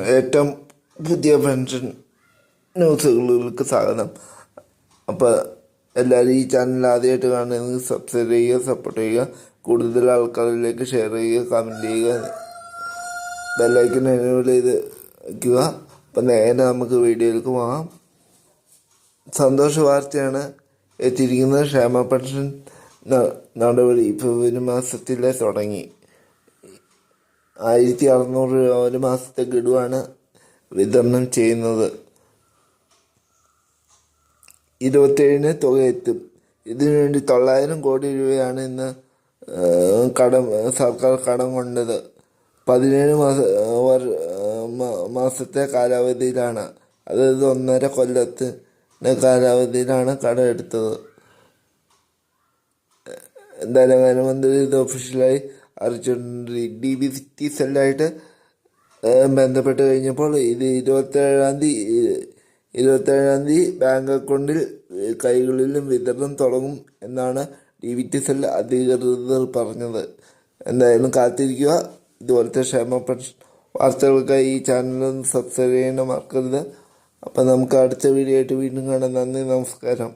ഏറ്റവും പുതിയ പെൻഷൻ ന്യൂസുകൾക്ക് സ്വാഗതം അപ്പോൾ എല്ലാവരും ഈ ചാനൽ ആദ്യമായിട്ട് കാണുന്നത് സബ്സ്ക്രൈബ് ചെയ്യുക സപ്പോർട്ട് ചെയ്യുക കൂടുതൽ ആൾക്കാരിലേക്ക് ഷെയർ ചെയ്യുക കമന്റ് ചെയ്യുക ബെല്ലൈക്കൻ എനേബിൾ ചെയ്ത് വയ്ക്കുക അപ്പം നേരെ നമുക്ക് വീഡിയോയിലേക്ക് പോകാം. സന്തോഷ വാർത്തയാണ് എത്തിയിരിക്കുന്നത്. ക്ഷേമ പെൻഷൻ നടപടി ഫെബ്രുവരി മാസത്തിലെ തുടങ്ങി. ആയിരത്തി അറുന്നൂറ് രൂപ ഒരു മാസത്തെ ഗഡുവാണ് വിതരണം ചെയ്യുന്നത്. ഇരുപത്തേഴിന് തുക എത്തും. ഇതിനുവേണ്ടി തൊള്ളായിരം കോടി രൂപയാണ് ഇന്ന് കടം സർക്കാർ കടം കൊണ്ടത്. പതിനേഴ് മാസ മാസത്തെ കാലാവധിയിലാണ്. അതായത് ഒന്നര കൊല്ലത്തിന് കാലാവധിയിലാണ് കടം എടുത്തത്. ധനകാര്യമന്ത്രി ഇത് ഒഫീഷ്യലായി അറിയിച്ചിട്ടുണ്ട് ഡി ബി സിറ്റി സെല്ലായിട്ട് ബന്ധപ്പെട്ട് കഴിഞ്ഞപ്പോൾ ഇത് ഇരുപത്തേഴാം തീയതി ഇരുപത്തേഴാം തീയതി ബാങ്ക് അക്കൗണ്ടിൽ കൈകളിലും വിതരണം തുടങ്ങും എന്നാണ് ഡി വി ടി സെൽ അധികൃതർ പറഞ്ഞത്. എന്തായാലും കാത്തിരിക്കുക. ഇതുപോലത്തെ ക്ഷേമ വാർത്തകൾക്കായി ഈ ചാനൽ സബ്സ്ക്രൈബ് ചെയ്യണം മറക്കരുത്. അപ്പം നമുക്ക് അടുത്ത വീഡിയോ ആയിട്ട് വീണ്ടും കാണാം. നന്ദി നമസ്കാരം.